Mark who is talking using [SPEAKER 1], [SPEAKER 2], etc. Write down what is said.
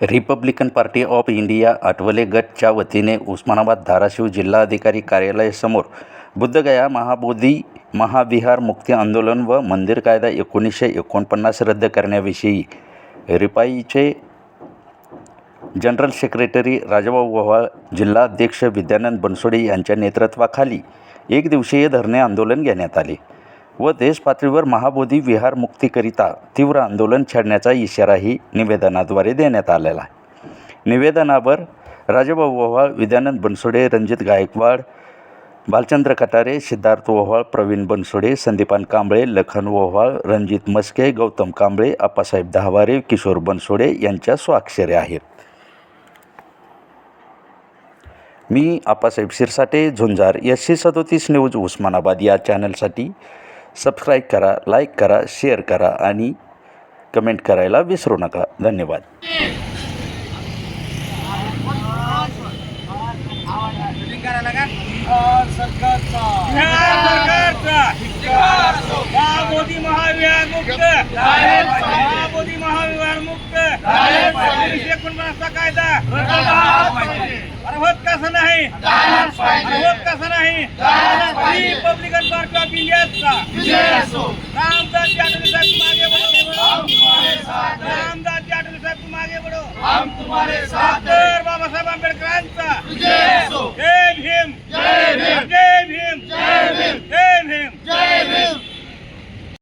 [SPEAKER 1] Republican Party of India Athawale गटच्या वतीने उस्मानाबाद धाराशिव जिल्हाधिकारी कार्यालयासमोर बुद्धगया महाबोधी महाविहार मुक्ती आंदोलन व मंदिर कायदा एकोणीसशे एकोणपन्नास रद्द करण्याविषयी रिपाईचे जनरल सेक्रेटरी राजाभाऊ ओव्हाळ जिल्हाध्यक्ष विद्यानंद बनसोडे यांच्या नेतृत्वाखाली एक दिवसीय धरणे आंदोलन घेण्यात आले. व देशपातळीवर महाबोधी विहार मुक्तीकरिता तीव्र आंदोलन छेडण्याचा इशाराही निवेदनाद्वारे देण्यात आलेला आहे. निवेदनावर राजाभाऊ ओव्हाळ विद्यानंद बनसोडे रणजित गायकवाड भालचंद्र कटारे सिद्धार्थ ओव्हाळ प्रवीण बनसोडे संदीपान कांबळे लखन ओव्हाळ रणजित मस्के गौतम कांबळे आप्पासाहेब दहावारे किशोर बनसोडे यांच्या स्वाक्षरे आहेत. मी आप्पासाहेब शिरसाटे झुंजार एस सी सदोतीस न्यूज उस्मानाबाद या चॅनलसाठी सबस्क्राईब करा लाईक करा शेअर करा आणि कमेंट करायला विसरू नका धन्यवाद
[SPEAKER 2] आगे बढ़ो. हम तुम्हारे साथ बाबा साहेब आंबेडकरांचा. जय भीम